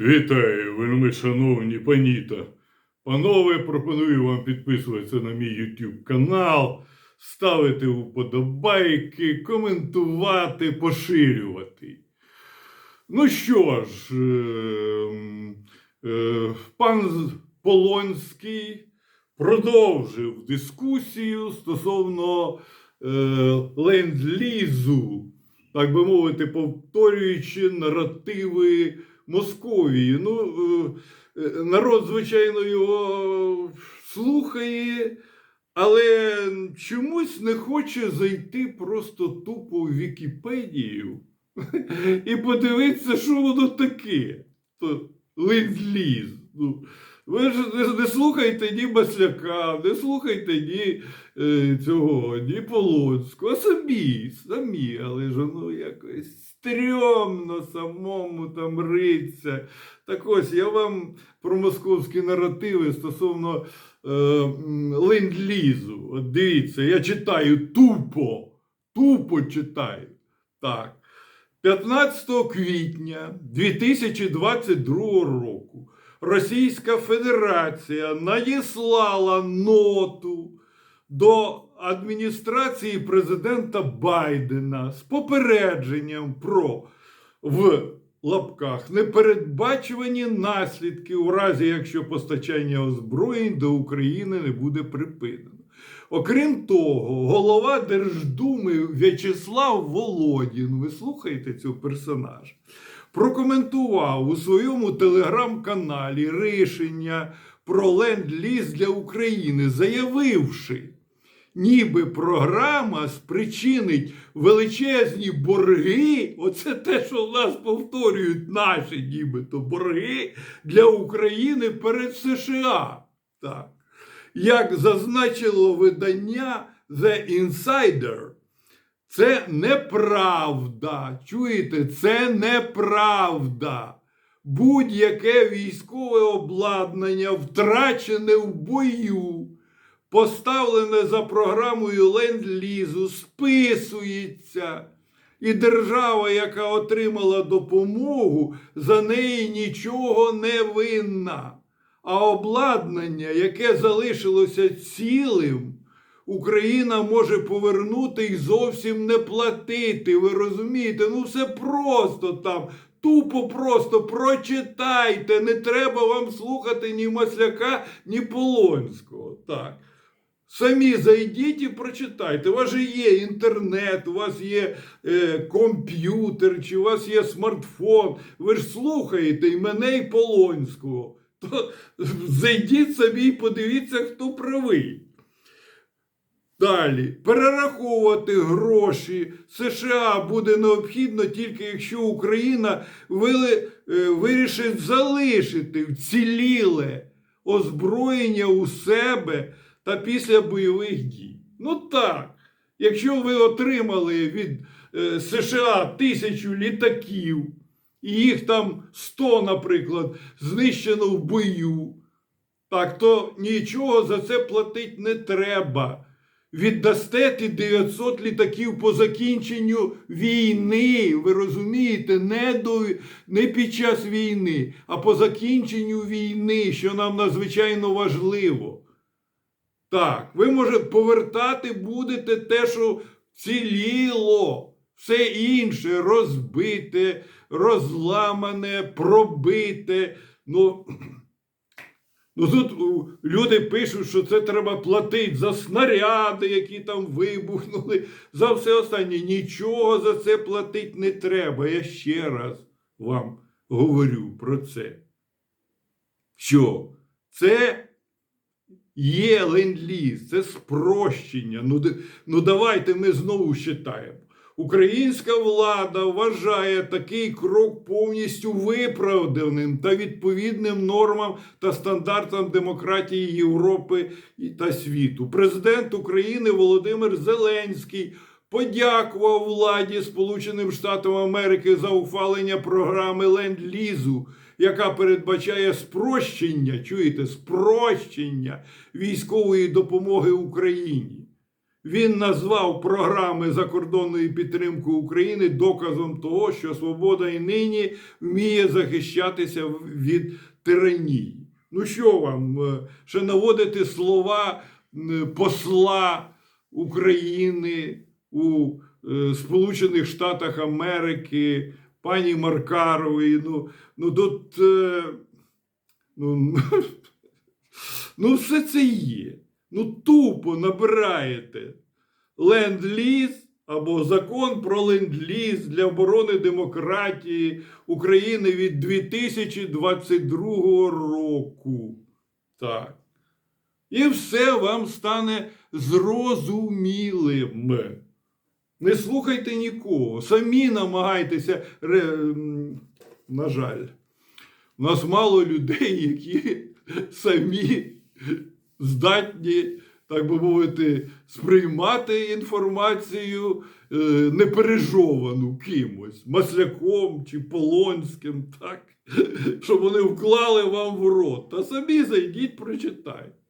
Вітаю, вельми шановні паніта. Панове, пропоную вам підписуватися на мій YouTube канал, ставити вподобайки, коментувати, поширювати. Ну що ж, ем, е, пан Полонський продовжив дискусію стосовно е, ленд-лізу, так би мовити, повторюючи наративи Московії. Ну, е, е, народ, звичайно, його слухає, але чомусь не хоче зайти просто тупо в Вікіпедію і подивитися, що воно таке. Ну, ви ж не, не слухайте ні Масляка, не слухайте ні е, цього, ні Полонського, самі, самі, але ж воно якось стрьомно самому там риться. Так ось я вам про московські наративи стосовно е, ленд-лізу. От дивіться, я читаю тупо, тупо читаю. Так. 15 квітня 2022 року Російська Федерація надіслала ноту до адміністрації президента Байдена з попередженням про в лапках непередбачувані наслідки у разі, якщо постачання озброєнь до України не буде припинено. Окрім того, голова Держдуми В'ячеслав Володін, ви слухаєте цього персонажа, прокоментував у своєму телеграм-каналі рішення про ленд-ліз для України, заявивши, ніби програма спричинить величезні борги. Оце те, що в нас повторюють наші нібито борги для України перед США. Так. Як зазначило видання The Insider, це неправда. Чуєте, це неправда. Будь-яке військове обладнання, втрачене в бою, поставлене за програмою ленд-лізу, списується. І держава, яка отримала допомогу, за неї нічого не винна. А обладнання, яке залишилося цілим, Україна може повернути і зовсім не платити. Ви розумієте? Ну все просто там. Тупо просто прочитайте. Не треба вам слухати ні Масляка, ні Полонського. Так. Самі зайдіть і прочитайте. У вас же є інтернет, у вас є е, комп'ютер, чи у вас є смартфон. Ви ж слухаєте і мене, і Полонського. То зайдіть собі і подивіться, хто правий. Далі, перераховувати гроші США буде необхідно тільки якщо Україна вили- е, вирішить залишити вціліле озброєння у себе та після бойових дій. Ну так, якщо ви отримали від е, США тисячу літаків, і їх там 100, наприклад, знищено в бою, так то нічого за це платити не треба. Віддасте ті 900 літаків по закінченню війни. Ви розумієте, не, до, не під час війни, а по закінченню війни, що нам надзвичайно важливо. Так, ви може повертати будете те, що ціліло, все інше розбите, розламане, пробите. Ну, Ну тут люди пишуть, що це треба платити за снаряди, які там вибухнули, за все останнє. Нічого за це платити не треба. Я ще раз вам говорю про це. Що це є ленд-ліз, це спрощення. Ну, ну давайте ми знову читаємо. Українська влада вважає такий крок повністю виправданим та відповідним нормам та стандартам демократії Європи та світу. Президент України Володимир Зеленський подякував владі Сполученим Штатам Америки за ухвалення програми ленд-лізу, яка передбачає спрощення, чуєте, спрощення військової допомоги Україні. Він назвав програми закордонної підтримки України доказом того, що свобода і нині вміє захищатися від тиранії. Ну що вам, е, ще наводити слова посла України у е, Сполучених Штатах Америки, пані Маркарової. Ну, ну тут. е, Ну, ну, все це є. Ну, тупо набираєте ленд-ліз або закон про ленд-ліз для оборони демократії України від 2022 року. Так. І все вам стане зрозумілим. Не слухайте нікого, самі намагайтеся. На жаль, у нас мало людей, які самі здатні, так би мовити, сприймати інформацію е, непережовану кимось, масляком чи полонським, так, щоб вони вклали вам в рот. Та самі зайдіть, прочитайте.